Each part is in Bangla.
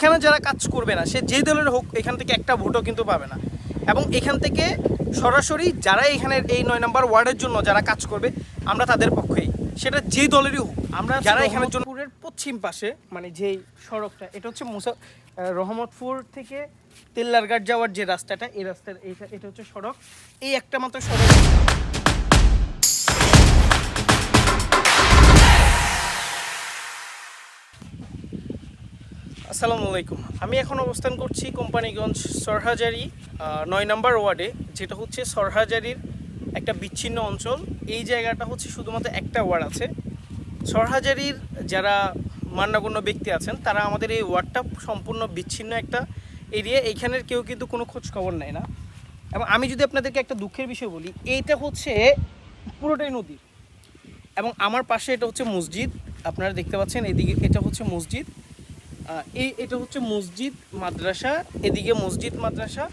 এখানে যারা কাজ করবে না? সে যে দলের হোক এখান থেকে একটা ভোটও কিন্তু পাবে না। এবং এখান থেকে সরাসরি যারা এখানে এই নয় নম্বর ওয়ার্ডের জন্য যারা কাজ করবে আমরা তাদের পক্ষেই। সেটা যে দলেরই হোক আমরা যারা এখানে জনপুরের পশ্চিম পাশে মানে যেই সড়কটা এটা হচ্ছে মুসা রহমতপুর থেকে তেল্লারঘাট যাওয়ার যে রাস্তাটা এই রাস্তার এটা হচ্ছে সড়ক। এই একটা মাত্র সড়ক। আসসালামু আলাইকুম। আমি এখন অবস্থান করছি কোম্পানিগঞ্জ সরহাজারি নয় নম্বর ওয়ার্ডে, যেটা হচ্ছে সরহাজারির একটা বিচ্ছিন্ন অঞ্চল। এই জায়গাটা হচ্ছে শুধুমাত্র একটা ওয়ার্ড আছে। সরহাজারির যারা মান্যগণ্য ব্যক্তি আছেন, তারা আমাদের এই ওয়ার্ডটা সম্পূর্ণ বিচ্ছিন্ন একটা এরিয়া। এইখানের কেউ কিন্তু কোনো খোঁজ খবর নেয় না। এবং আমি যদি আপনাদেরকে একটা দুঃখের বিষয় বলি, এইটা হচ্ছে পুরোটাই নদী এবং আমার পাশে এটা হচ্ছে মসজিদ। আপনারা দেখতে পাচ্ছেন, এদিকে এটা হচ্ছে মসজিদ। এই এটা হচ্ছে মসজিদ, মাদ্রাসা, এদিকে মসজিদ, মাদ্রাসা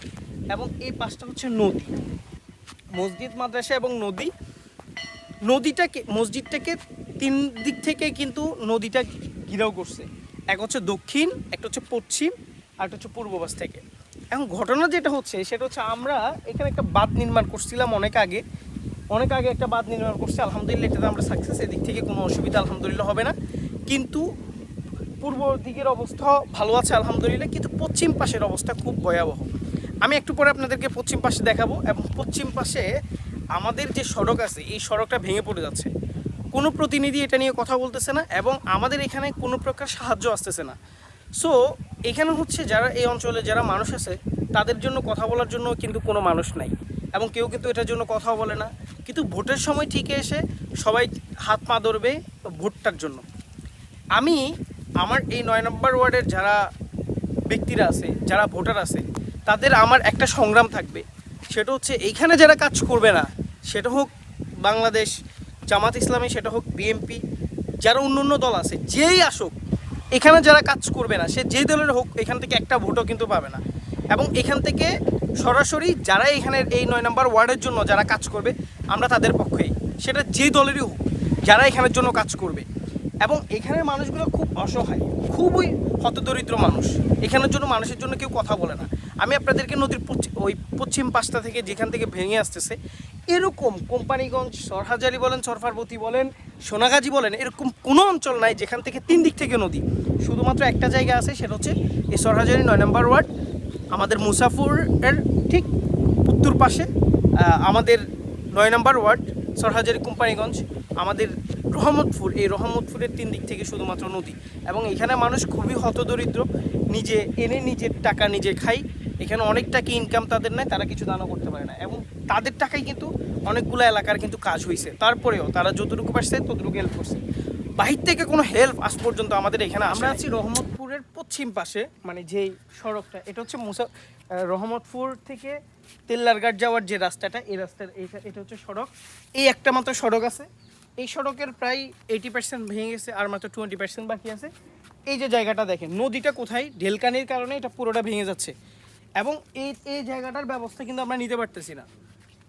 এবং এই পাশটা হচ্ছে নদী। মসজিদ, মাদ্রাসা এবং নদী। নদীটাকে মসজিদটাকে তিন দিক থেকে কিন্তু নদীটা ঘিরাও করছে। এক হচ্ছে দক্ষিণ, একটা হচ্ছে পশ্চিম, আর একটা হচ্ছে পূর্ব পাশ থেকে। এখন ঘটনা যেটা হচ্ছে, সেটা হচ্ছে আমরা এখানে একটা বাঁধ নির্মাণ করছিলাম অনেক আগে। অনেক আগে একটা বাঁধ নির্মাণ করছি, আলহামদুলিল্লাহ এটাতে আমরা সাকসেস এদিক থেকে কোনো অসুবিধা আলহামদুলিল্লাহ হবে না। কিন্তু পূর্ব দিকের অবস্থা ভালো আছে, আলহামদুলিল্লাহ, কিন্তু পশ্চিম পাশের অবস্থা খুব ভয়াবহ। আমি একটু পরে আপনাদেরকে পশ্চিম পাশে দেখাবো এবং পশ্চিম পাশে আমাদের যে সড়ক আছে, এই সড়কটা ভেঙে পড়ে যাচ্ছে। কোনো প্রতিনিধি এটা নিয়ে কথা বলতেছে না এবং আমাদের এখানে কোনো প্রকার সাহায্য আসতেছে না। সো এখানে হচ্ছে যারা এই অঞ্চলে যারা মানুষ আছে, তাদের জন্য কথা বলার জন্য কিন্তু কোনো মানুষ নাই এবং কেউ কিন্তু এটার জন্য কথাও বলে না। কিন্তু ভোটের সময় ঠিক এসে সবাই হাত পা ধরবে ভোটটার জন্য। আমি আমার এই নয় নম্বর ওয়ার্ডের যারা ব্যক্তিরা আছে, যারা ভোটার আছে, তাদের আমার একটা সংগ্রাম থাকবে। সেটা হচ্ছে এইখানে যারা কাজ করবে না, সেটা হোক বাংলাদেশ, জামাত ইসলামী, সেটা হোক বিএমপি যারা অন্য অন্য দল আছে, যেই আসুক, এখানে যারা কাজ করবে না, সে যেই দলের হোক, এখান থেকে একটা ভোটও কিন্তু পাবে না। এবং এখান থেকে সরাসরি যারা এখানের এই নয় নম্বর ওয়ার্ডের জন্য যারা কাজ করবে, আমরা তাদের পক্ষেই। সেটা যে দলেরই হোক, যারা এখানের জন্য কাজ করবে। এবং এখানের মানুষগুলো খুব অসহায়, খুবই হতদরিদ্র মানুষ। এখানের জন্য মানুষের জন্য কেউ কথা বলে না। আমি আপনাদেরকে নদীর ওই পশ্চিম পাশটা থেকে যেখান থেকে ভেঙে আসতেছে, এরকম কোম্পানিগঞ্জ, সরহাজারি বলেন, সরফারবতী বলেন, সোনাগাজী বলেন, এরকম কোনো অঞ্চল নাই যেখান থেকে তিন দিক থেকে নদী। শুধুমাত্র একটা জায়গা আছে, সেটা হচ্ছে এই সরহাজারি নয় নম্বর ওয়ার্ড, আমাদের মুসাফুরের ঠিক উত্তর পাশে আমাদের নয় নম্বর ওয়ার্ড, সরহাজারি কোম্পানিগঞ্জ, আমাদের রহমতপুর এই রহমতপুরের তিন দিক থেকে শুধুমাত্র নদী। এবং এখানে মানুষ খুবই হতদরিদ্র নিজে এনে নিজের টাকা নিজে খাই এখানে অনেক টাকা ইনকাম তাদের নেয় তারা কিছু দানও করতে পারে না। এবং তাদের টাকায় কিন্তু অনেকগুলো এলাকার কিন্তু কাজ হয়েছে তারপরেও তারা যতটুকু পারছে ততটুকু হেল্প করছে। বাহির থেকে কোনো হেল্প আজ পর্যন্ত আমাদের এখানে আমরা আছি রহমতপুরের পশ্চিম পাশে মানে যেই সড়কটা এটা হচ্ছে মুসা রহমতপুর থেকে তেল্লারঘাট যাওয়ার যে রাস্তাটা এই রাস্তার এইটা এটা হচ্ছে সড়ক। এই একটা মাত্র সড়ক আছে। এই সড়কের প্রায় এইটি পার্সেন্ট ভেঙে গেছে আর মাত্র টোয়েন্টি পার্সেন্ট বাকি আছে। এই যে জায়গাটা দেখেন, নদীটা কোথায়? ঢেলকানির কারণে এটা পুরোটা ভেঙে যাচ্ছে। এবং এই এই জায়গাটার ব্যবস্থা কিন্তু আমরা নিতে পারতেছি না।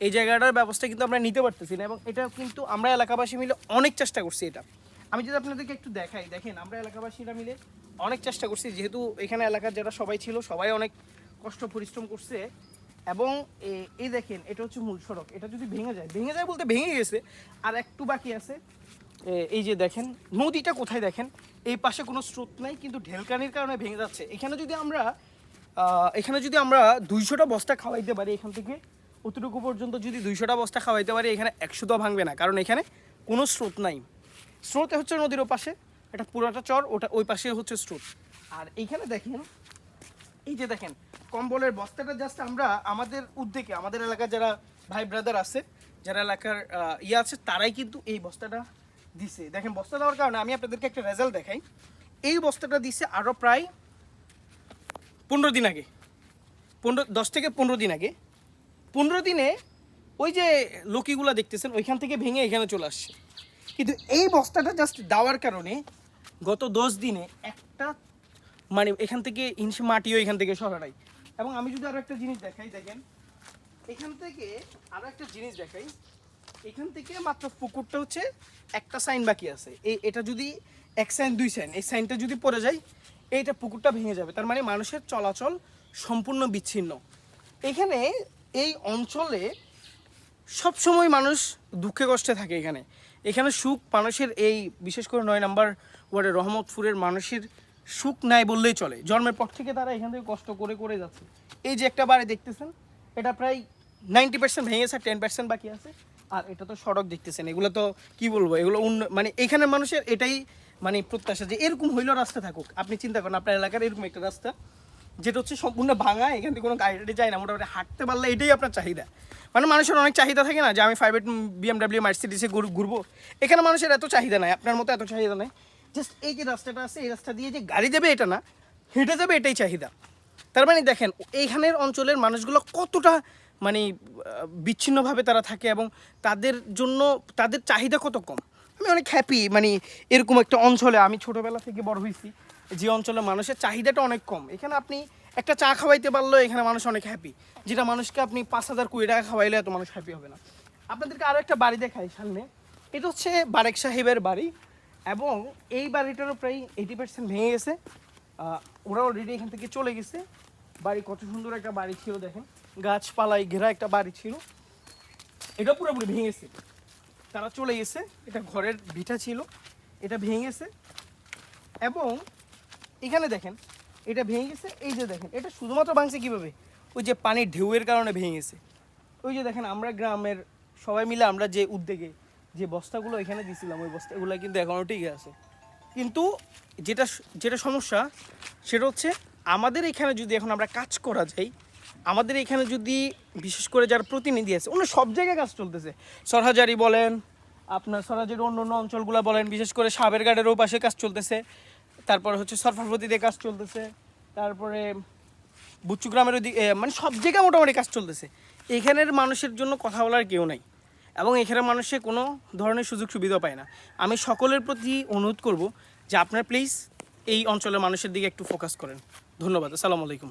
এই জায়গাটার ব্যবস্থা কিন্তু আমরা নিতে পারতেছি না এবং এটা কিন্তু আমরা এলাকাবাসী মিলে অনেক চেষ্টা করছি এটা। আমি যদি আপনাদেরকে একটু দেখাই, দেখেন আমরা এলাকাবাসীরা মিলে অনেক চেষ্টা করছি। যেহেতু এখানে এলাকার যারা সবাই ছিল, সবাই অনেক কষ্ট পরিশ্রম করছে। এবং এই দেখেন, এটা হচ্ছে মূল সড়ক। এটা যদি ভেঙে যায় ভেঙে যায় বলতে ভেঙে গেছে, আর একটু বাকি আছে। এই যে দেখেন, নদীটা কোথায় দেখেন? এই পাশে কোনো স্রোত নাই, কিন্তু ঢেলকানির কারণে ভেঙে যাচ্ছে। এখানে যদি আমরা এখানে যদি আমরা দুইশোটা বস্তা খাওয়াইতে পারি এখান থেকে, অতটুকু পর্যন্ত যদি দুইশোটা বস্তা খাওয়াইতে পারি, এখানে একশোটা ভাঙবে না, কারণ এখানে কোনো স্রোত নাই। স্রোত হচ্ছে নদীর পাশে এটা পুরোটা চর, ওটা ওই পাশে হচ্ছে স্রোত। আর এইখানে দেখেন এই যে দেখেন, কম্বলের বস্তাটা জাস্ট আমরা আমাদের উদ্যোগে, আমাদের এলাকার যারা ভাই ব্রাদার আছে, যারা এলাকার ইয়ে আছে, তারাই কিন্তু এই বস্তাটা দিছে। দেখেন, বস্তা দেওয়ার কারণে আমি আপনাদেরকে একটা রেজাল্ট দেখাই। এই বস্তাটা দিছে আরও প্রায় পনেরো দিন আগে। পনেরো, দশ থেকে পনেরো দিন আগে। পনেরো দিনে ওই যে লকিগুলা দেখতেছেন, ওইখান থেকে ভেঙে এখানে চলে আসছে। কিন্তু এই বস্তাটা জাস্ট দেওয়ার কারণে গত দশ দিনে একটা মানে এখান থেকে ইঞ্চি মাটিও এখান থেকে সরাই এবং আমি যদি আরও একটা জিনিস দেখাই, দেখেন। এখান থেকে আরও একটা জিনিস দেখাই। এখান থেকে মাত্র পুকুরটা হচ্ছে একটা সাইন বাকি আছে। এই এটা যদি এক সাইন, দুই সাইন, এই সাইনটা যদি পড়ে যায়, এইটা পুকুরটা ভেঙে যাবে। তার মানে মানুষের চলাচল সম্পূর্ণ বিচ্ছিন্ন। এখানে এই অঞ্চলে সবসময় মানুষ দুঃখে কষ্টে থাকে এখানে। এখানে সুখ মানুষের এই, বিশেষ করে নয় নাম্বার ওয়ার্ডের রহমতপুরের মানুষের সুখ নাই বললেই চলে। জন্মের পর থেকে তারা এখান থেকে কষ্ট করে করে যাচ্ছে। এই যে একটা বাড়ি দেখতেছেন, এটা প্রায় নাইনটি পার্সেন্ট ভেঙেছে, টেন পার্সেন্ট বাকি আছে। আর এটা তো সড়ক দেখতেছেন, এগুলো তো কি বলব, এগুলো উন্ন মানে এখানে মানুষের এটাই মানে প্রত্যাশা যে এরকম হইলেও রাস্তা থাকুক। আপনি চিন্তা করেন, আপনার এলাকার এরকম একটা রাস্তা, যেটা হচ্ছে সম্পূর্ণ ভাঙা, এখান থেকে কোনো গাড়ি যায় না, মোটামুটি হাঁটতে পারলে এটাই আপনার চাহিদা। মানে মানুষের অনেক চাহিদা থাকে না, যে আমি ফাইভ বিএমডাব্লিউ মার্সিডিসে ঘুরবো। এখানে মানুষের এত চাহিদা নাই, আপনার মতো এত চাহিদা নাই। জাস্ট এই যে রাস্তাটা আছে, এই রাস্তা দিয়ে যে গাড়ি যাবে এটা না, হেঁটে যাবে এটাই চাহিদা। তার মানে দেখেন, এইখানের অঞ্চলের মানুষগুলো কতটা মানে বিচ্ছিন্নভাবে তারা থাকে এবং তাদের জন্য, তাদের চাহিদা কত কম? আমি অনেক হ্যাপি মানে এরকম একটা অঞ্চলে, আমি ছোটোবেলা থেকে বড় হয়েছি, যে অঞ্চলে মানুষের চাহিদাটা অনেক কম। এখানে আপনি একটা চা খাওয়াইতে পারলেও এখানে মানুষ অনেক হ্যাপি যেটা মানুষকে আপনি পাঁচ হাজার কুড়ি টাকা খাওয়াইলে এত মানুষ হ্যাপি হবে না। আপনাদেরকে আরও একটা বাড়ি দেখাই সামনে। এটা হচ্ছে বারেক সাহেবের বাড়ি। এবং এই বাড়িটারও প্রায় এইটি পার্সেন্ট ভেঙে গেছে। ওরা অলরেডি এখান থেকে চলে গেছে। বাড়ি কত সুন্দর একটা বাড়ি ছিল, দেখেন। গাছপালায় ঘেরা একটা বাড়ি ছিল। এটা পুরোপুরি ভেঙে গেছে। তারা চলে গেছে। এটা ঘরের ভিটা ছিল। এটা ভেঙে গেছে। এবং এখানে দেখেন, এটা ভেঙে গেছে। এই যে দেখেন, এটা শুধুমাত্র ভাঙছে কীভাবে? ওই যে পানির ঢেউয়ের কারণে ভেঙে গেছে। ওই যে দেখেন, আমরা গ্রামের সবাই মিলে আমরা যে উদ্যোগে যে বস্তাগুলো এখানে দিছিলাম, ওই বস্তাগুলো কিন্তু এখনও ঠিক আছে। কিন্তু যেটা যেটা সমস্যা, সেটা হচ্ছে আমাদের এখানে যদি এখন আমরা কাজ করা যাই, আমাদের এখানে যদি বিশেষ করে যারা প্রতিনিধি আছে অন্য সব জায়গায় কাজ চলতেছে। সরহাজারি বলেন, আপনার সরহাজারি অন্য অন্য অঞ্চলগুলো বলেন, বিশেষ করে সাবের গাড়েরও পাশে কাজ চলতেছে। তারপরে হচ্ছে সরফারপতিতে কাজ চলতেছে। তারপরে বুচ্চু গ্রামের ওদিকে মানে সব জায়গায় মোটামুটি কাজ চলতেছে। এখানের মানুষের জন্য কথা বলার কেউ নাই। এবং এখানে মানুষে কোনো ধরনের সুযোগ সুবিধা পায় না। আমি সকলের প্রতি অনুরোধ করব যে আপনার প্লিজ এই অঞ্চলের মানুষের দিকে একটু ফোকাস করেন। ধন্যবাদ, আসসালামু আলাইকুম।